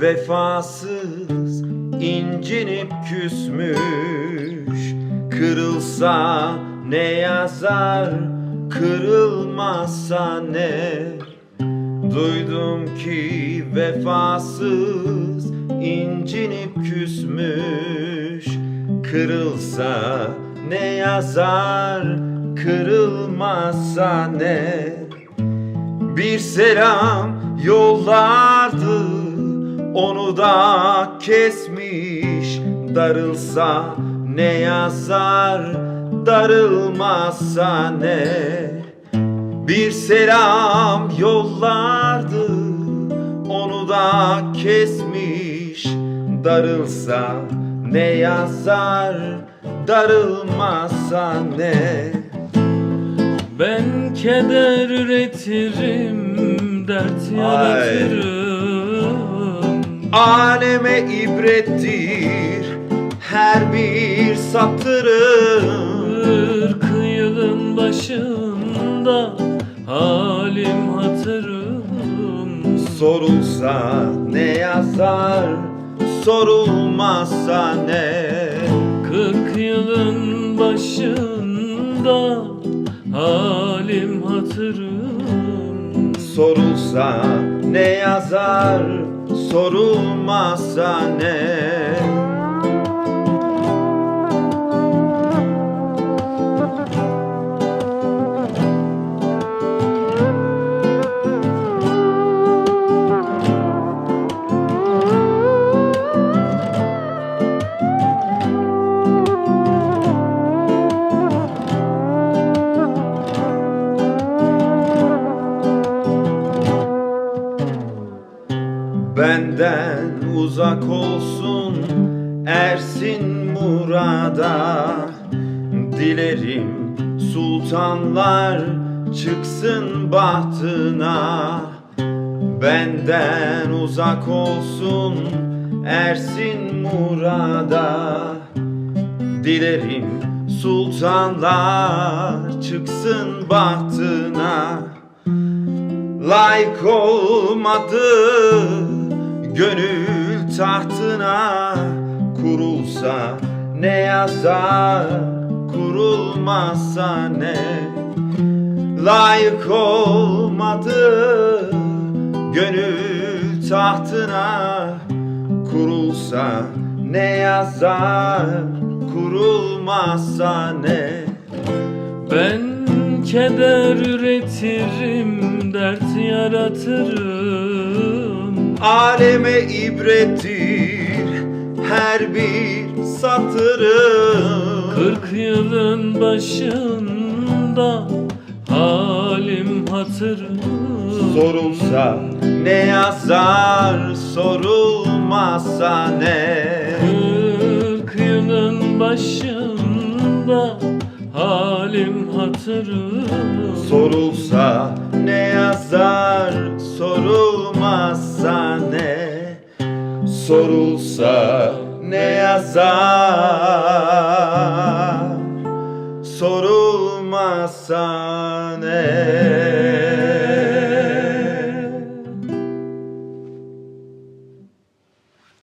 Vefasız incinip küsmüş. Kırılsa ne yazar Kırılmazsa ne? Duydum ki vefasız incinip küsmüş. Kırılsa ne yazar Kırılmazsa ne? Bir selam yollardı Onu da kesmiş. Darılsa ne yazar Darılmazsa ne? Bir selam yollardı Onu da kesmiş. Darılsa ne yazar Darılmazsa ne? Ben keder üretirim, dert yaratırım. Aleme ibrettir her bir satırım. Kırk yılın başında halim hatırım. Sorulsa ne yazar sorulmazsa ne? Kırk yılın başında halim hatırım Sorulsa ne yazar sorulmazsa ne Benden uzak olsun Ersin Murad'a. Dilerim sultanlar çıksın bahtına. Benden uzak olsun Ersin Murad'a. Dilerim sultanlar çıksın bahtına. Layık olmadı gönül tahtına Kurulsa ne yazar kurulmazsa ne? Layık olmadı gönül tahtına Kurulsa ne yazar kurulmazsa ne? Ben keder üretirim, dert yaratırım Aleme ibrettir her bir satırım Kırk yılın başında halim hatırım Sorulsa ne yazar sorulmazsa ne? Kırk yılın başında halim hatırım Sorulsa ne yazar sorulmazsa Sorulsa ne yazar? Sorulmazsa ne